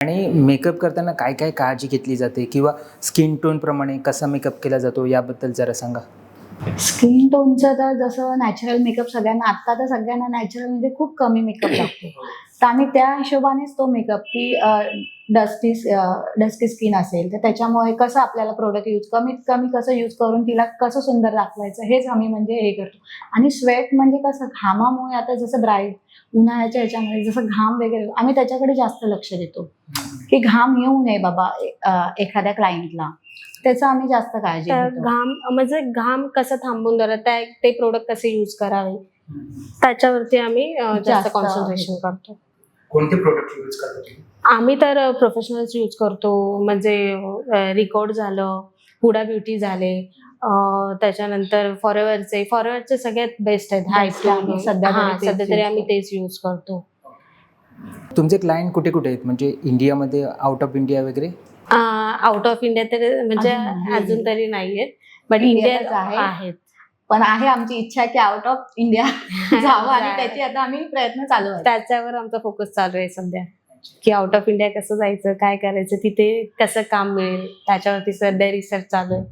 आणि मेकअप करताना काय काय काळजी घेतली जाते? किंवा स्किन टोन प्रमाणे कसा मेकअप केला जातो? याबद्दल जरा सांगा. स्किन टोनचं तर जसं नॅचरल मेकअप सगळ्यांना आत्ता तर सगळ्यांना नॅचरल म्हणजे खूप कमी मेकअप लागतो. तर आम्ही त्या हिशोबानेच तो मेकअप की डस्टी डस्टी स्किन असेल. तर त्याच्यामुळे कसं आपल्याला प्रोडक्ट यूज कमीत कमी कसं यूज करून तिला कसं सुंदर दाखवायचं हेच आम्ही म्हणजे हे करतो. आणि स्वेट म्हणजे कसं घामामुळे आता जसं ब्राईट उन्हाळ्याच्या ह्याच्यामध्ये जसं घाम वगैरे आम्ही त्याच्याकडे जास्त लक्ष देतो. की घाम येऊ नये बाबा एखाद्या क्लायंटला त्याचं आम्ही जास्त काळजी घाम म्हणजे घाम कसं थांबून धरत त्या ते प्रोडक्ट कसे यूज करावे त्याच्यावरती आम्ही जास्त कॉन्सन्ट्रेशन करतो. कोणते प्रोडक्ट यूज करता तुम्ही? आम्ही तर प्रोफेशनल्स यूज करतो. म्हणजे रिकॉर्ड झालं हुडा ब्युटी झाले त्याच्यानंतर फॉरेवरचे फॉरेवरचे सगळ्यात बेस्ट आहेत. सध्या सध्या तरी आम्ही. तेच यूज करतो. तुमचे क्लायंट कुठे कुठे आहेत? म्हणजे इंडियामध्ये आउट ऑफ इंडिया वगैरे? आउट ऑफ इंडिया तर म्हणजे अजून नाही. तरी नाहीये बट इंडियातच इंडियात आहे. आहेत. पण आहे आमची इच्छा की आउट ऑफ इंडिया जावं आणि. त्याची आता आम्ही प्रयत्न चालू आहेत त्याच्यावर आमचा फोकस चालू आहे सध्या. की आउट ऑफ इंडिया कसं जायचं काय करायचं तिथे कसं काम मिळेल त्याच्यावरती सध्या रिसर्च चालू आहे.